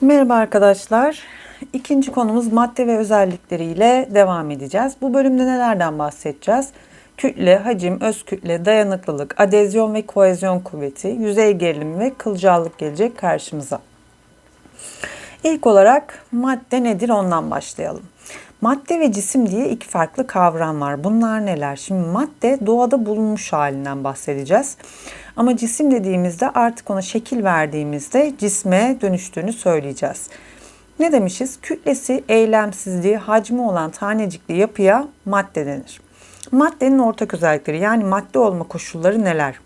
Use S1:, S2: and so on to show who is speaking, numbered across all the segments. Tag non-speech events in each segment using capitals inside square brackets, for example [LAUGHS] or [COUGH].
S1: Merhaba arkadaşlar. İkinci konumuz madde ve özellikleriyle devam edeceğiz. Bu bölümde nelerden bahsedeceğiz? Kütle, hacim, öz kütle, dayanıklılık, adezyon ve koezyon kuvveti, yüzey gerilimi ve kılcallık gelecek karşımıza. İlk olarak madde nedir ondan başlayalım. Madde ve cisim diye iki farklı kavram var. Bunlar neler? Şimdi madde doğada bulunmuş halinden bahsedeceğiz. Ama cisim dediğimizde artık ona şekil verdiğimizde cisme dönüştüğünü söyleyeceğiz. Ne demişiz? Kütlesi, eylemsizliği, hacmi olan tanecikli yapıya madde denir. Maddenin ortak özellikleri yani madde olma koşulları neler?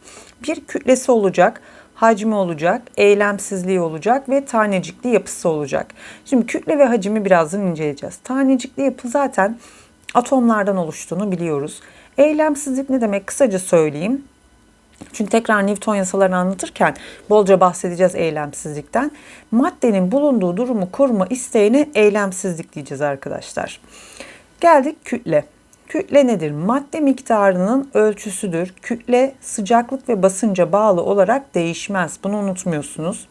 S1: Bir kütlesi olacak, hacmi olacak, eylemsizliği olacak ve tanecikli yapısı olacak. Şimdi kütle ve hacmi birazdan inceleyeceğiz. Tanecikli yapı zaten atomlardan oluştuğunu biliyoruz. Eylemsizlik ne demek? Kısaca söyleyeyim. Çünkü tekrar Newton yasalarını anlatırken bolca bahsedeceğiz eylemsizlikten. Maddenin bulunduğu durumu koruma isteğine eylemsizlik diyeceğiz arkadaşlar. Geldik kütle. Kütle nedir? Madde miktarının ölçüsüdür. Kütle sıcaklık ve basınca bağlı olarak değişmez. Bunu unutmuyorsunuz.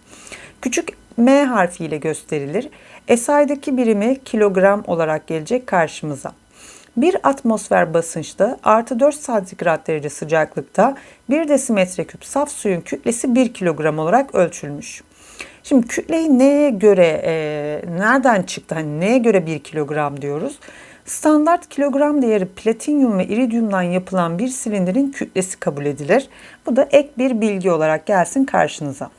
S1: Küçük m harfiyle gösterilir. SI'daki birimi kilogram olarak gelecek karşımıza. Bir atmosfer basınçta artı 4 santigrat derece sıcaklıkta 1 desimetre küp saf suyun kütlesi 1 kilogram olarak ölçülmüş. Şimdi kütleyi neye göre, e, nereden çıktı? Hani neye göre 1 kilogram diyoruz? Standart kilogram değeri platinyum ve iridyumdan yapılan bir silindirin kütlesi kabul edilir. Bu da ek bir bilgi olarak gelsin karşınıza.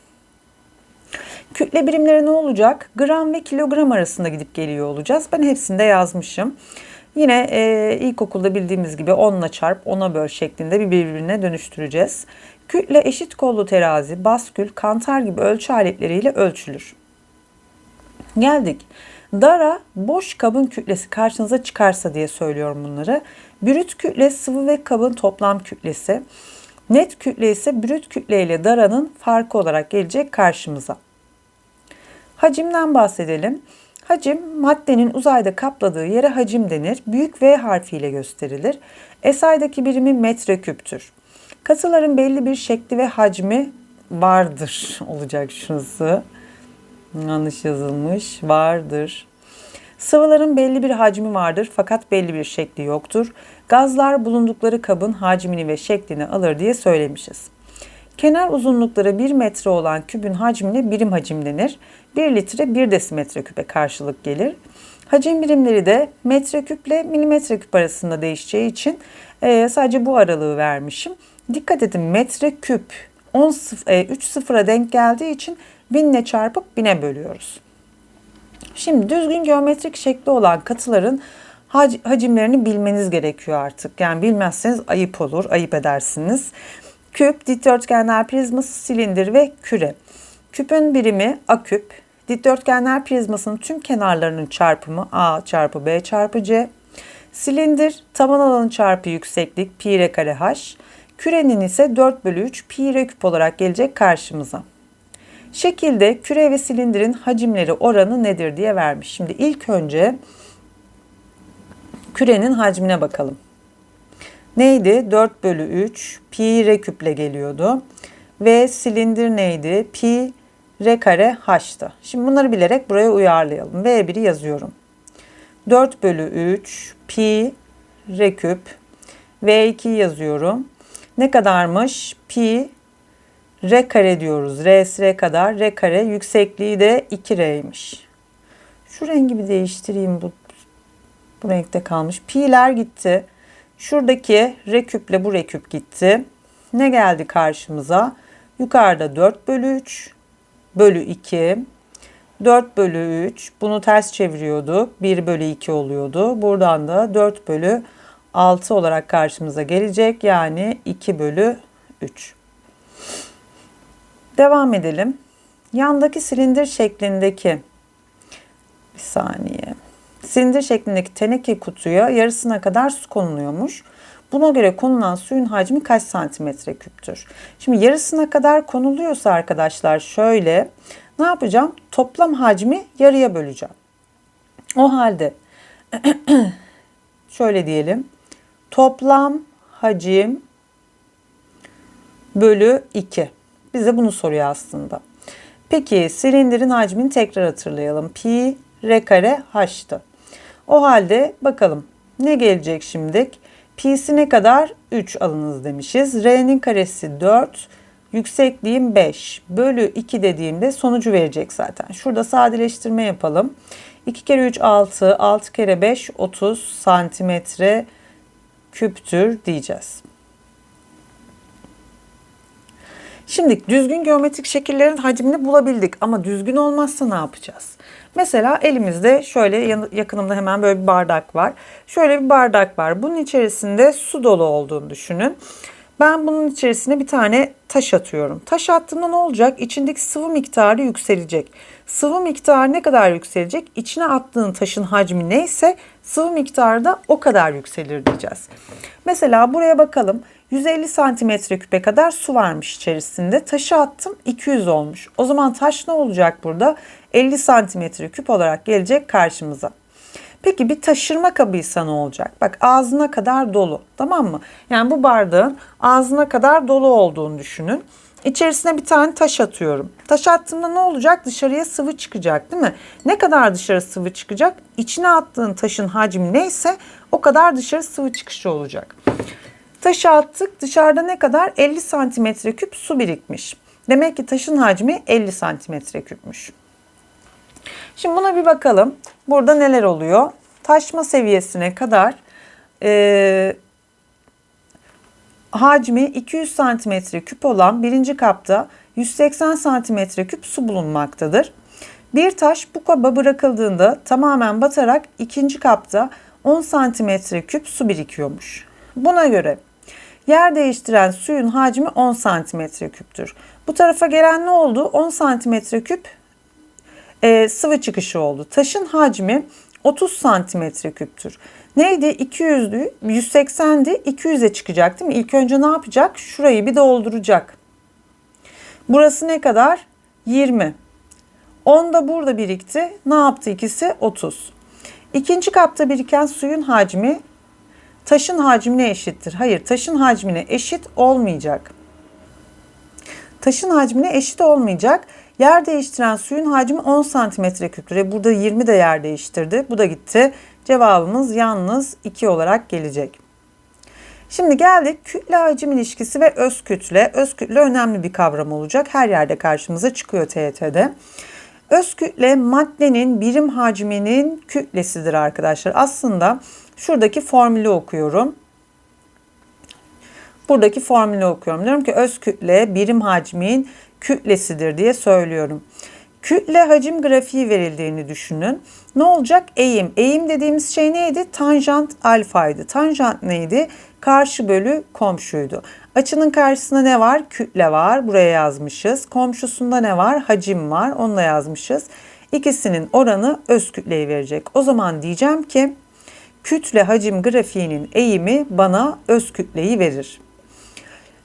S1: Kütle birimleri ne olacak? Gram ve kilogram arasında gidip geliyor olacağız. Ben hepsini de yazmışım. Yine e, ilkokulda bildiğimiz gibi 10 ile çarp 10'a böl şeklinde bir birbirine dönüştüreceğiz. Kütle eşit kollu terazi, baskül, kantar gibi ölçü aletleriyle ölçülür. Geldik. Dara boş kabın kütlesi karşınıza çıkarsa diye söylüyorum bunları. Brüt kütle sıvı ve kabın toplam kütlesi. Net kütle ise brüt kütle ile daranın farkı olarak gelecek karşımıza. Hacimden bahsedelim. Hacim maddenin uzayda kapladığı yere hacim denir. Büyük V harfiyle gösterilir. SI'daki birimi metreküptür. Katıların belli bir şekli ve hacmi vardır [LAUGHS] olacak şurası. Yanlış yazılmış. Vardır. Sıvıların belli bir hacmi vardır fakat belli bir şekli yoktur. Gazlar bulundukları kabın hacmini ve şeklini alır diye söylemişiz. Kenar uzunlukları 1 metre olan kübün hacmine birim hacim denir. 1 litre 1 desimetre küpe karşılık gelir. Hacim birimleri de metreküp ile milimetre küp arasında değişeceği için e, sadece bu aralığı vermişim. Dikkat edin metreküp 10 e, 3 sıfıra denk geldiği için 1000 ile çarpıp 1000'e bölüyoruz. Şimdi düzgün geometrik şekli olan katıların hac hacimlerini bilmeniz gerekiyor artık. Yani bilmezseniz ayıp olur, ayıp edersiniz. Küp, dikdörtgenler prizması, silindir ve küre. Küpün birimi aküp. Dikdörtgenler prizmasının tüm kenarlarının çarpımı A çarpı B çarpı C. Silindir, taban alanı çarpı yükseklik pi r kare h. Kürenin ise 4 bölü 3 pi r küp olarak gelecek karşımıza. Şekilde küre ve silindirin hacimleri oranı nedir diye vermiş. Şimdi ilk önce kürenin hacmine bakalım. Neydi? 4 bölü 3 pi r küple geliyordu. Ve silindir neydi? Pi r kare h'tı. Şimdi bunları bilerek buraya uyarlayalım. V1'i yazıyorum. 4 bölü 3 pi r küp V2'yi yazıyorum. Ne kadarmış? Pi r kare diyoruz. R r kadar r kare yüksekliği de 2r'ymiş. Şu rengi bir değiştireyim bu bu renkte kalmış. Pi'ler gitti. Şuradaki r küple bu r küp gitti. Ne geldi karşımıza? Yukarıda 4 bölü 3 bölü 2 4 bölü 3 bunu ters çeviriyorduk. 1 bölü 2 oluyordu. Buradan da 4 bölü 6 olarak karşımıza gelecek. Yani 2 bölü 3. Devam edelim. Yandaki silindir şeklindeki bir saniye. Silindir şeklindeki teneke kutuya yarısına kadar su konuluyormuş. Buna göre konulan suyun hacmi kaç santimetre küptür? Şimdi yarısına kadar konuluyorsa arkadaşlar şöyle ne yapacağım? Toplam hacmi yarıya böleceğim. O halde [CLEARS THROAT] şöyle diyelim. Toplam hacim bölü 2. Bize bunu soruyor aslında. Peki silindirin hacmini tekrar hatırlayalım. Pi r kare h'tı. O halde bakalım ne gelecek şimdi? Pi'si ne kadar? 3 alınız demişiz. R'nin karesi 4. Yüksekliğim 5 bölü 2 dediğimde sonucu verecek zaten. Şurada sadeleştirme yapalım. 2 kere 3 6, 6 kere 5 30 santimetre küptür diyeceğiz. Şimdi düzgün geometrik şekillerin hacmini bulabildik ama düzgün olmazsa ne yapacağız? Mesela elimizde şöyle yakınımda hemen böyle bir bardak var. Şöyle bir bardak var. Bunun içerisinde su dolu olduğunu düşünün. Ben bunun içerisine bir tane taş atıyorum. Taş attığımda ne olacak? İçindeki sıvı miktarı yükselecek. Sıvı miktarı ne kadar yükselecek? İçine attığın taşın hacmi neyse sıvı miktarı da o kadar yükselir diyeceğiz. Mesela buraya bakalım. 150 santimetre küpe kadar su varmış içerisinde. Taşı attım 200 olmuş. O zaman taş ne olacak burada? 50 santimetre küp olarak gelecek karşımıza. Peki bir taşırma kabıysa ne olacak? Bak ağzına kadar dolu tamam mı? Yani bu bardağın ağzına kadar dolu olduğunu düşünün. İçerisine bir tane taş atıyorum. Taş attığımda ne olacak? Dışarıya sıvı çıkacak değil mi? Ne kadar dışarı sıvı çıkacak? İçine attığın taşın hacmi neyse o kadar dışarı sıvı çıkışı olacak. Taşı attık dışarıda ne kadar? 50 santimetre küp su birikmiş. Demek ki taşın hacmi 50 santimetre küpmüş. Şimdi buna bir bakalım. Burada neler oluyor? Taşma seviyesine kadar e, hacmi 200 santimetre küp olan birinci kapta 180 santimetre küp su bulunmaktadır. Bir taş bu kaba bırakıldığında tamamen batarak ikinci kapta 10 santimetre küp su birikiyormuş. Buna göre yer değiştiren suyun hacmi 10 santimetre küptür. Bu tarafa gelen ne oldu? 10 santimetre küp e, sıvı çıkışı oldu. Taşın hacmi 30 santimetre küptür. Neydi? 200'lü, 180'di, 200'e çıkacak değil mi? İlk önce ne yapacak? Şurayı bir dolduracak. Burası ne kadar? 20. 10 da burada birikti. Ne yaptı ikisi? 30. İkinci kapta biriken suyun hacmi taşın hacmine eşittir. Hayır, taşın hacmine eşit olmayacak. Taşın hacmine eşit olmayacak. Yer değiştiren suyun hacmi 10 santimetre küptür. Burada 20 de yer değiştirdi. Bu da gitti. Cevabımız yalnız 2 olarak gelecek. Şimdi geldik kütle hacim ilişkisi ve öz kütle. Öz kütle önemli bir kavram olacak. Her yerde karşımıza çıkıyor TYT'de. Öz kütle maddenin birim hacminin kütlesidir arkadaşlar. Aslında şuradaki formülü okuyorum. Buradaki formülü okuyorum. Diyorum ki öz kütle birim hacmin kütlesidir diye söylüyorum. Kütle hacim grafiği verildiğini düşünün. Ne olacak? Eğim. Eğim dediğimiz şey neydi? Tanjant alfaydı. Tanjant neydi? Karşı bölü komşuydu. Açının karşısında ne var? Kütle var. Buraya yazmışız. Komşusunda ne var? Hacim var. Onu da yazmışız. İkisinin oranı öz kütleyi verecek. O zaman diyeceğim ki kütle hacim grafiğinin eğimi bana öz kütleyi verir.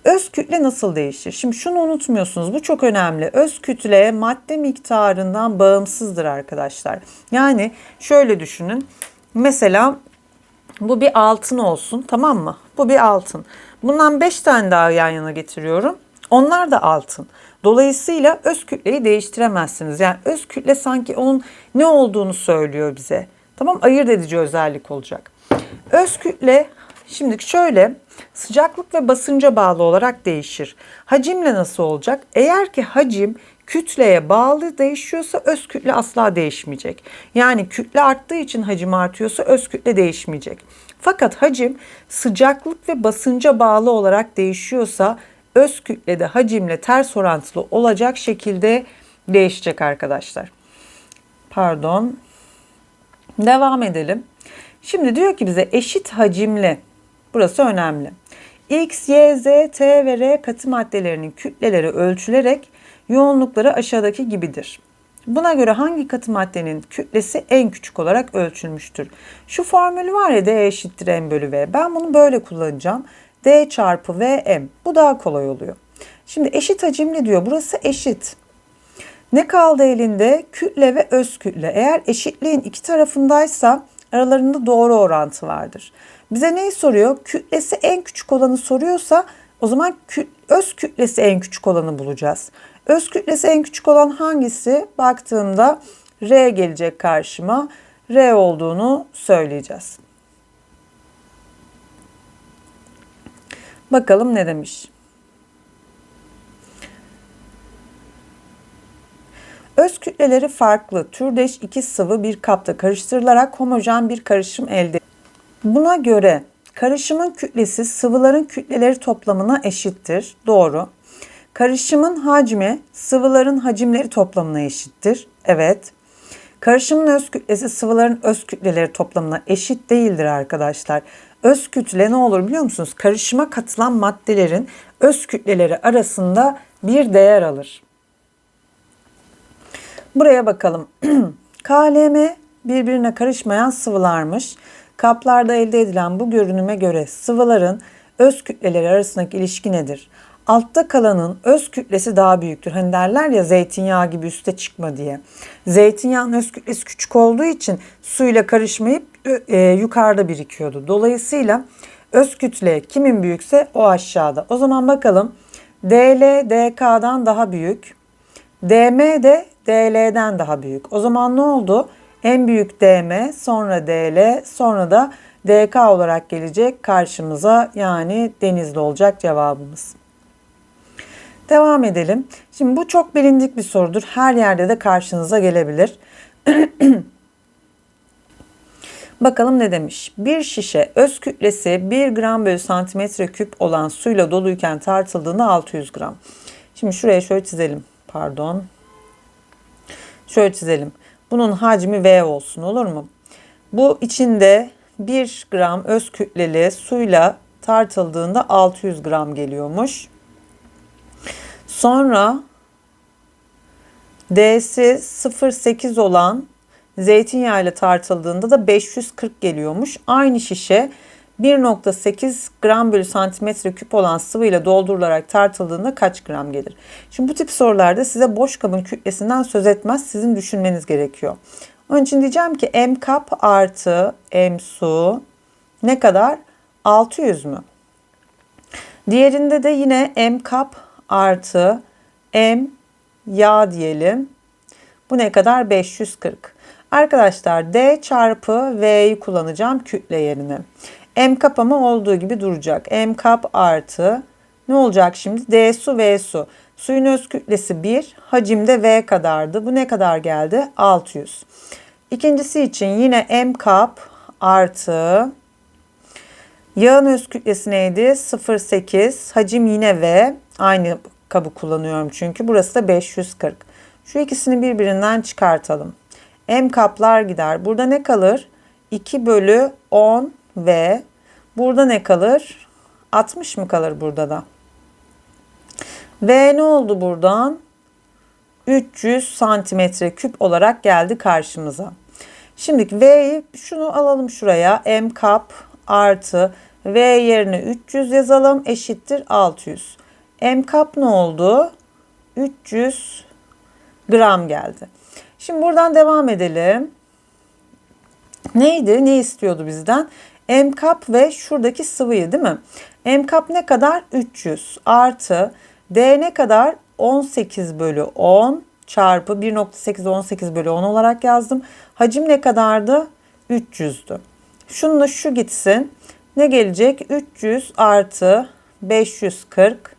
S1: Öz kütle nasıl değişir? Şimdi şunu unutmuyorsunuz. Bu çok önemli. Öz kütle madde miktarından bağımsızdır arkadaşlar. Yani şöyle düşünün. Mesela bu bir altın olsun tamam mı? Bu bir altın. Bundan 5 tane daha yan yana getiriyorum. Onlar da altın. Dolayısıyla öz kütleyi değiştiremezsiniz. Yani öz kütle sanki onun ne olduğunu söylüyor bize. Tamam ayırt edici özellik olacak. Öz kütle Şimdi şöyle sıcaklık ve basınca bağlı olarak değişir. Hacimle nasıl olacak? Eğer ki hacim kütleye bağlı değişiyorsa öz kütle asla değişmeyecek. Yani kütle arttığı için hacim artıyorsa öz kütle değişmeyecek. Fakat hacim sıcaklık ve basınca bağlı olarak değişiyorsa öz kütle de hacimle ters orantılı olacak şekilde değişecek arkadaşlar. Pardon. Devam edelim. Şimdi diyor ki bize eşit hacimli Burası önemli. X, Y, Z, T ve R katı maddelerinin kütleleri ölçülerek yoğunlukları aşağıdaki gibidir. Buna göre hangi katı maddenin kütlesi en küçük olarak ölçülmüştür? Şu formülü var ya D eşittir M bölü V. Ben bunu böyle kullanacağım. D çarpı V M. Bu daha kolay oluyor. Şimdi eşit hacimli diyor. Burası eşit. Ne kaldı elinde? Kütle ve öz kütle. Eğer eşitliğin iki tarafındaysa aralarında doğru orantı vardır. Bize neyi soruyor? Kütlesi en küçük olanı soruyorsa o zaman kü öz kütlesi en küçük olanı bulacağız. Öz kütlesi en küçük olan hangisi? Baktığımda R gelecek karşıma. R olduğunu söyleyeceğiz. Bakalım ne demiş. Öz kütleleri farklı türdeş iki sıvı bir kapta karıştırılarak homojen bir karışım elde Buna göre karışımın kütlesi sıvıların kütleleri toplamına eşittir. Doğru. Karışımın hacmi sıvıların hacimleri toplamına eşittir. Evet. Karışımın öz kütlesi sıvıların öz kütleleri toplamına eşit değildir arkadaşlar. Öz kütle ne olur biliyor musunuz? Karışıma katılan maddelerin öz kütleleri arasında bir değer alır. Buraya bakalım. [CLEARS THROAT] KLM birbirine karışmayan sıvılarmış. Kaplarda elde edilen bu görünüme göre sıvıların öz kütleleri arasındaki ilişki nedir? Altta kalanın öz kütlesi daha büyüktür. Hani derler ya zeytinyağı gibi üste çıkma diye. Zeytinyağın öz kütlesi küçük olduğu için suyla karışmayıp e, yukarıda birikiyordu. Dolayısıyla öz kütle kimin büyükse o aşağıda. O zaman bakalım DL DK'dan daha büyük. DM de DL'den daha büyük. O zaman ne oldu? En büyük DM, sonra DL, sonra da DK olarak gelecek karşımıza. Yani denizli olacak cevabımız. Devam edelim. Şimdi bu çok bilindik bir sorudur. Her yerde de karşınıza gelebilir. [CLEARS THROAT] Bakalım ne demiş? Bir şişe öz kütlesi 1 gram bölü santimetre küp olan suyla doluyken tartıldığında 600 gram. Şimdi şuraya şöyle çizelim. Pardon. Şöyle çizelim. Bunun hacmi V olsun olur mu? Bu içinde 1 gram öz kütleli suyla tartıldığında 600 gram geliyormuş. Sonra D'si 0.8 olan zeytinyağı ile tartıldığında da 540 geliyormuş. Aynı şişe 1.8 gram bölü santimetre küp olan sıvıyla doldurularak tartıldığında kaç gram gelir? Şimdi bu tip sorularda size boş kabın kütlesinden söz etmez. Sizin düşünmeniz gerekiyor. Onun için diyeceğim ki m kap artı m su ne kadar? 600 mü? Diğerinde de yine m kap artı m yağ diyelim. Bu ne kadar? 540. Arkadaşlar D çarpı V'yi kullanacağım kütle yerine. M kap ama olduğu gibi duracak. M kap artı ne olacak şimdi? D su V su. Suyun öz kütlesi 1, hacim de V kadardı. Bu ne kadar geldi? 600. İkincisi için yine M kap artı yağın öz kütlesi neydi? 0.8. Hacim yine V. Aynı kabı kullanıyorum çünkü. Burası da 540. Şu ikisini birbirinden çıkartalım. M kaplar gider. Burada ne kalır? 2 bölü 10 ve burada ne kalır? 60 mı kalır burada da? Ve ne oldu buradan? 300 santimetre küp olarak geldi karşımıza. Şimdi V'yi şunu alalım şuraya. M kap artı V yerine 300 yazalım eşittir 600. M kap ne oldu? 300 gram geldi. Şimdi buradan devam edelim. Neydi? Ne istiyordu bizden? M kap ve şuradaki sıvıyı değil mi? M kap ne kadar? 300 artı D ne kadar? 18 bölü 10 çarpı 1.8 18 bölü 10 olarak yazdım. Hacim ne kadardı? 300'dü. Şununla şu gitsin. Ne gelecek? 300 artı 540.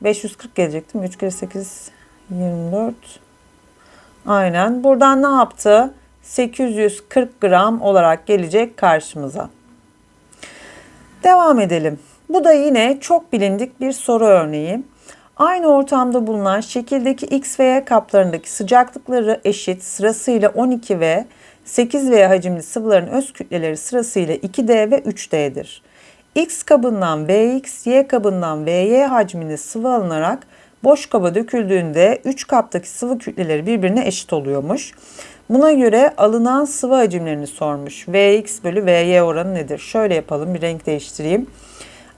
S1: 540 gelecek değil mi? 3 kere 8 24. Aynen. Buradan ne yaptı? 840 gram olarak gelecek karşımıza. Devam edelim. Bu da yine çok bilindik bir soru örneği. Aynı ortamda bulunan şekildeki X ve Y kaplarındaki sıcaklıkları eşit sırasıyla 12 ve 8 V hacimli sıvıların öz kütleleri sırasıyla 2D ve 3D'dir. X kabından Vx, Y kabından Vy hacminde sıvı alınarak boş kaba döküldüğünde 3 kaptaki sıvı kütleleri birbirine eşit oluyormuş. Buna göre alınan sıvı hacimlerini sormuş. Vx bölü Vy oranı nedir? Şöyle yapalım bir renk değiştireyim.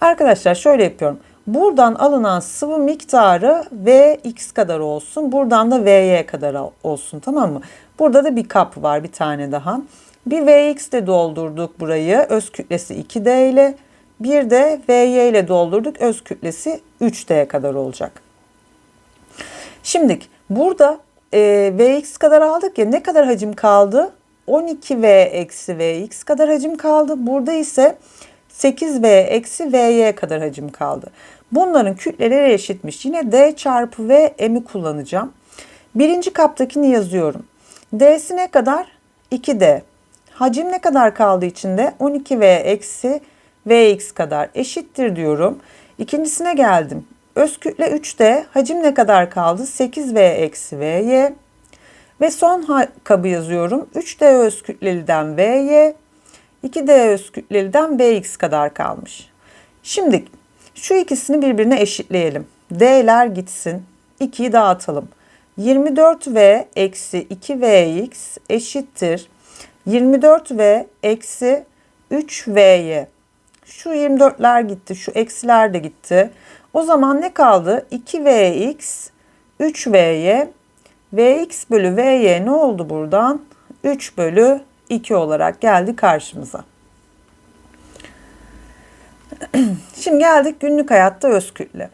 S1: Arkadaşlar şöyle yapıyorum. Buradan alınan sıvı miktarı Vx kadar olsun. Buradan da Vy kadar olsun tamam mı? Burada da bir kap var bir tane daha. Bir Vx ile doldurduk burayı. Öz kütlesi 2D ile. Bir de Vy ile doldurduk. Öz kütlesi 3D kadar olacak. Şimdi burada e, Vx kadar aldık ya ne kadar hacim kaldı? 12V eksi Vx kadar hacim kaldı. Burada ise 8V eksi Vy kadar hacim kaldı. Bunların kütleleri eşitmiş. Yine D çarpı V M'i kullanacağım. Birinci kaptakini yazıyorum. D'si ne kadar? 2D. Hacim ne kadar kaldı içinde? 12V eksi Vx kadar eşittir diyorum. İkincisine geldim. Öz kütle 3D. Hacim ne kadar kaldı? 8V eksi Vy. Ve son kabı yazıyorum. 3D öz kütleliden Vy. 2D öz kütleliden Vx kadar kalmış. Şimdi şu ikisini birbirine eşitleyelim. D'ler gitsin. 2'yi dağıtalım. 24V eksi 2Vx eşittir. 24V eksi 3Vy. Şu 24'ler gitti. Şu eksiler de gitti. O zaman ne kaldı? 2Vx 3Vy. Vx bölü Vy ne oldu buradan? 3 bölü 2 olarak geldi karşımıza. [CLEARS THROAT] Şimdi geldik günlük hayatta öz kütle.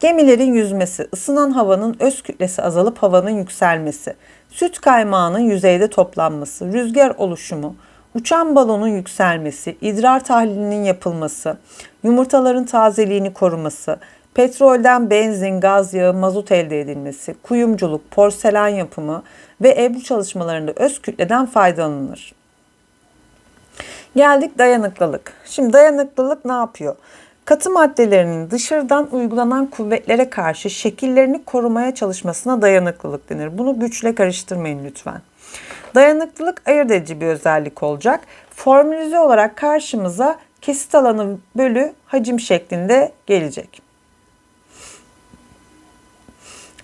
S1: Gemilerin yüzmesi, ısınan havanın öz kütlesi azalıp havanın yükselmesi, süt kaymağının yüzeyde toplanması, rüzgar oluşumu, uçan balonun yükselmesi, idrar tahlilinin yapılması, yumurtaların tazeliğini koruması, petrolden benzin, gaz yağı, mazot elde edilmesi, kuyumculuk, porselen yapımı ve ebru çalışmalarında öz kütleden faydalanılır. Geldik dayanıklılık. Şimdi dayanıklılık ne yapıyor? Katı maddelerinin dışarıdan uygulanan kuvvetlere karşı şekillerini korumaya çalışmasına dayanıklılık denir. Bunu güçle karıştırmayın lütfen. Dayanıklılık ayırt edici bir özellik olacak. Formülize olarak karşımıza kesit alanı bölü hacim şeklinde gelecek.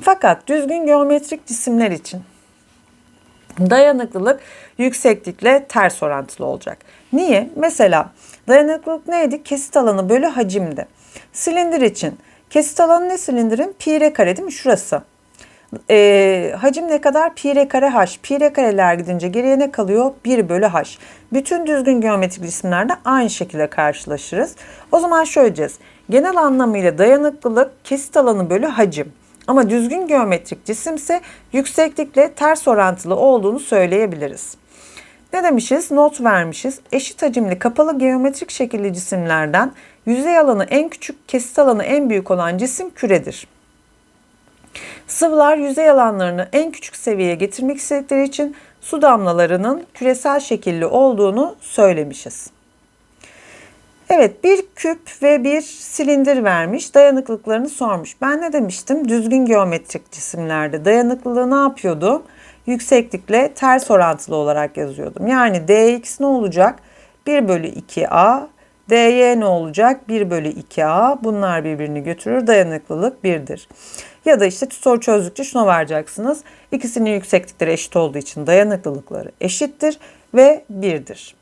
S1: Fakat düzgün geometrik cisimler için dayanıklılık yükseklikle ters orantılı olacak. Niye? Mesela dayanıklılık neydi? Kesit alanı bölü hacimdi. Silindir için kesit alanı ne silindirin? Pi r kare değil mi? Şurası. E, hacim ne kadar? Pi r kare h. Pi r kareler gidince geriye ne kalıyor? 1 bölü h. Bütün düzgün geometrik cisimlerde aynı şekilde karşılaşırız. O zaman şöyle diyeceğiz. Genel anlamıyla dayanıklılık kesit alanı bölü hacim. Ama düzgün geometrik cisimse yükseklikle ters orantılı olduğunu söyleyebiliriz. Ne demişiz? Not vermişiz. Eşit hacimli kapalı geometrik şekilli cisimlerden yüzey alanı en küçük, kesit alanı en büyük olan cisim küredir. Sıvılar yüzey alanlarını en küçük seviyeye getirmek istedikleri için su damlalarının küresel şekilli olduğunu söylemişiz. Evet bir küp ve bir silindir vermiş. Dayanıklılıklarını sormuş. Ben ne demiştim? Düzgün geometrik cisimlerde dayanıklılığı ne yapıyordum? Yükseklikle ters orantılı olarak yazıyordum. Yani dx ne olacak? 1 bölü 2a. dy ne olacak? 1 bölü 2a. Bunlar birbirini götürür. Dayanıklılık 1'dir. Ya da işte soru çözdükçe şuna varacaksınız. İkisinin yükseklikleri eşit olduğu için dayanıklılıkları eşittir ve 1'dir.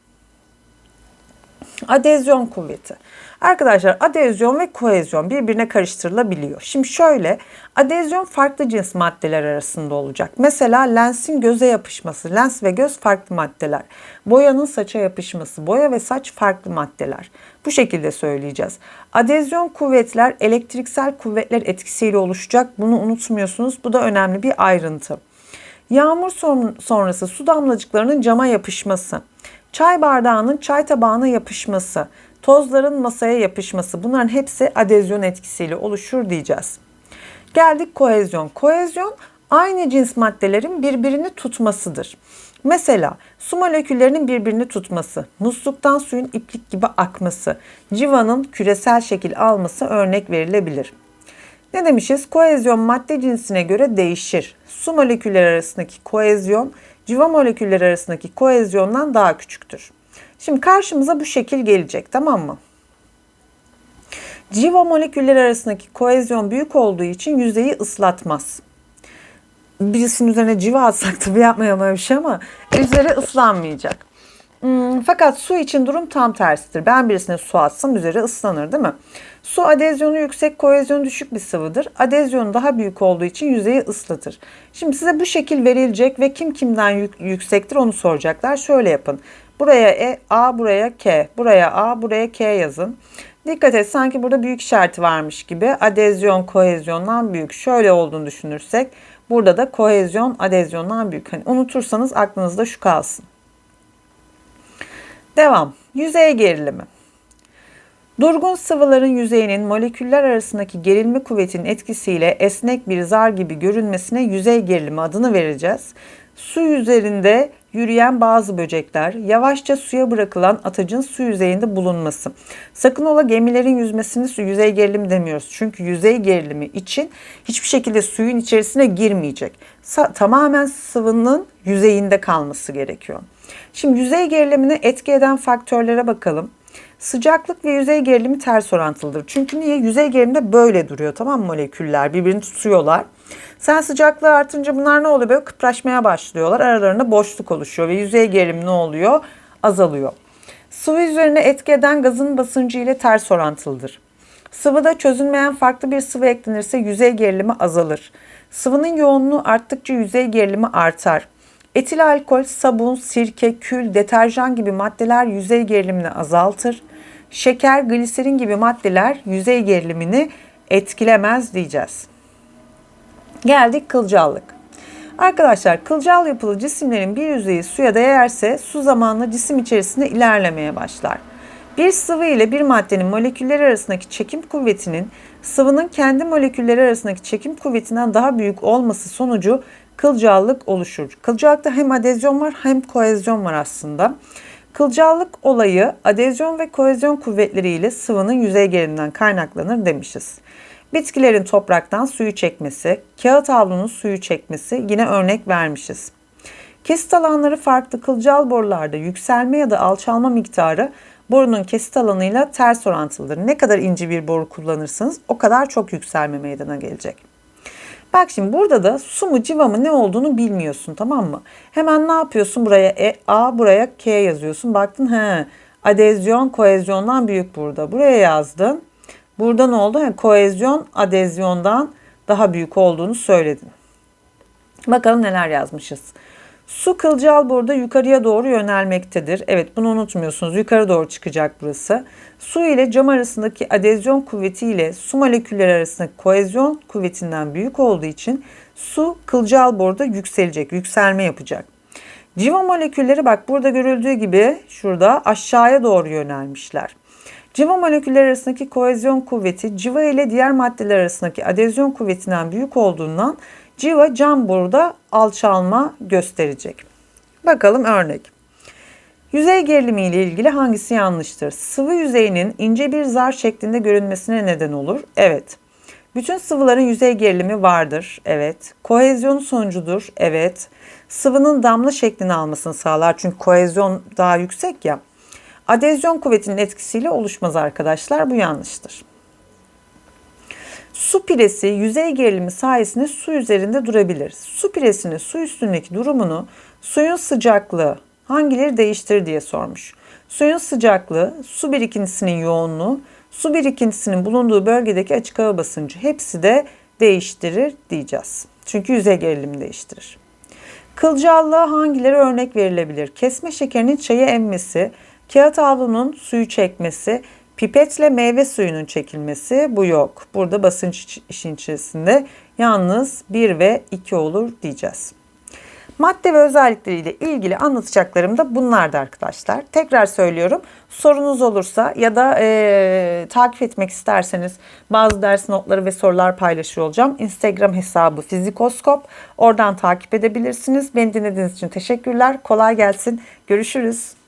S1: Adezyon kuvveti. Arkadaşlar adezyon ve kohezyon birbirine karıştırılabiliyor. Şimdi şöyle adezyon farklı cins maddeler arasında olacak. Mesela lensin göze yapışması. Lens ve göz farklı maddeler. Boyanın saça yapışması. Boya ve saç farklı maddeler. Bu şekilde söyleyeceğiz. Adezyon kuvvetler elektriksel kuvvetler etkisiyle oluşacak. Bunu unutmuyorsunuz. Bu da önemli bir ayrıntı. Yağmur sonrası su damlacıklarının cama yapışması. Çay bardağının çay tabağına yapışması, tozların masaya yapışması bunların hepsi adezyon etkisiyle oluşur diyeceğiz. Geldik kohezyon. Kohezyon aynı cins maddelerin birbirini tutmasıdır. Mesela su moleküllerinin birbirini tutması, musluktan suyun iplik gibi akması, civanın küresel şekil alması örnek verilebilir. Ne demişiz? Kohezyon madde cinsine göre değişir. Su molekülleri arasındaki kohezyon civa molekülleri arasındaki koezyondan daha küçüktür. Şimdi karşımıza bu şekil gelecek tamam mı? Civa molekülleri arasındaki koezyon büyük olduğu için yüzeyi ıslatmaz. Birisinin üzerine civa atsak tabii yapmayalım bir şey ama üzeri ıslanmayacak. Hmm, fakat su için durum tam tersidir. Ben birisine su atsam üzeri ıslanır değil mi? Su adezyonu yüksek, kohezyonu düşük bir sıvıdır. Adezyonu daha büyük olduğu için yüzeyi ıslatır. Şimdi size bu şekil verilecek ve kim kimden yük, yüksektir onu soracaklar. Şöyle yapın. Buraya e, A, buraya K, buraya A, buraya K yazın. Dikkat et sanki burada büyük işareti varmış gibi adezyon kohezyondan büyük. Şöyle olduğunu düşünürsek burada da kohezyon adezyondan büyük. Hani unutursanız aklınızda şu kalsın. Devam. Yüzey gerilimi. Durgun sıvıların yüzeyinin moleküller arasındaki gerilme kuvvetinin etkisiyle esnek bir zar gibi görünmesine yüzey gerilimi adını vereceğiz. Su üzerinde yürüyen bazı böcekler, yavaşça suya bırakılan atacın su yüzeyinde bulunması. Sakın ola gemilerin yüzmesini su yüzey gerilimi demiyoruz. Çünkü yüzey gerilimi için hiçbir şekilde suyun içerisine girmeyecek. Sa- tamamen sıvının yüzeyinde kalması gerekiyor. Şimdi yüzey gerilimini etki eden faktörlere bakalım. Sıcaklık ve yüzey gerilimi ters orantılıdır. Çünkü niye? Yüzey gerilimde böyle duruyor tamam mı moleküller birbirini tutuyorlar. Sen sıcaklığı artınca bunlar ne oluyor? Böyle kıpraşmaya başlıyorlar. Aralarında boşluk oluşuyor ve yüzey gerilimi ne oluyor? Azalıyor. Sıvı üzerine etki eden gazın basıncı ile ters orantılıdır. Sıvıda çözünmeyen farklı bir sıvı eklenirse yüzey gerilimi azalır. Sıvının yoğunluğu arttıkça yüzey gerilimi artar. Etil alkol, sabun, sirke, kül, deterjan gibi maddeler yüzey gerilimini azaltır. Şeker, gliserin gibi maddeler yüzey gerilimini etkilemez diyeceğiz. Geldik kılcallık. Arkadaşlar kılcal yapılı cisimlerin bir yüzeyi suya değerse su zamanla cisim içerisinde ilerlemeye başlar. Bir sıvı ile bir maddenin molekülleri arasındaki çekim kuvvetinin sıvının kendi molekülleri arasındaki çekim kuvvetinden daha büyük olması sonucu kılcallık oluşur. Kılcallıkta hem adezyon var hem kohezyon var aslında. Kılcallık olayı adezyon ve kohezyon kuvvetleriyle sıvının yüzey geriliminden kaynaklanır demişiz. Bitkilerin topraktan suyu çekmesi, kağıt havlunun suyu çekmesi yine örnek vermişiz. Kesit alanları farklı kılcal borularda yükselme ya da alçalma miktarı borunun kesit alanıyla ters orantılıdır. Ne kadar ince bir boru kullanırsanız o kadar çok yükselme meydana gelecek. Bak şimdi burada da su mu civa mı ne olduğunu bilmiyorsun tamam mı? Hemen ne yapıyorsun? Buraya e, A buraya K yazıyorsun. Baktın he adezyon koezyondan büyük burada. Buraya yazdın. Burada ne oldu? He, koezyon adezyondan daha büyük olduğunu söyledin. Bakalım neler yazmışız. Su kılcal burada yukarıya doğru yönelmektedir. Evet bunu unutmuyorsunuz. Yukarı doğru çıkacak burası. Su ile cam arasındaki adezyon kuvveti ile su molekülleri arasındaki koezyon kuvvetinden büyük olduğu için su kılcal borda yükselecek, yükselme yapacak. Civa molekülleri bak burada görüldüğü gibi şurada aşağıya doğru yönelmişler. Civa molekülleri arasındaki koezyon kuvveti civa ile diğer maddeler arasındaki adezyon kuvvetinden büyük olduğundan civa cam boruda alçalma gösterecek. Bakalım örnek. Yüzey gerilimi ile ilgili hangisi yanlıştır? Sıvı yüzeyinin ince bir zar şeklinde görünmesine neden olur. Evet. Bütün sıvıların yüzey gerilimi vardır. Evet. Kohezyonu sonucudur. Evet. Sıvının damla şeklini almasını sağlar. Çünkü kohezyon daha yüksek ya. Adezyon kuvvetinin etkisiyle oluşmaz arkadaşlar. Bu yanlıştır. Su piresi yüzey gerilimi sayesinde su üzerinde durabilir. Su piresinin su üstündeki durumunu suyun sıcaklığı hangileri değiştirir diye sormuş. Suyun sıcaklığı, su birikintisinin yoğunluğu, su birikintisinin bulunduğu bölgedeki açık hava basıncı hepsi de değiştirir diyeceğiz. Çünkü yüzey gerilimi değiştirir. Kılcallığa hangileri örnek verilebilir? Kesme şekerinin çayı emmesi, kağıt havlunun suyu çekmesi, pipetle meyve suyunun çekilmesi bu yok. Burada basınç işin içerisinde yalnız 1 ve 2 olur diyeceğiz. Madde ve özellikleriyle ilgili anlatacaklarım da bunlardı arkadaşlar. Tekrar söylüyorum. Sorunuz olursa ya da e, takip etmek isterseniz bazı ders notları ve sorular paylaşıyor olacağım. Instagram hesabı Fizikoskop. Oradan takip edebilirsiniz. Beni dinlediğiniz için teşekkürler. Kolay gelsin. Görüşürüz.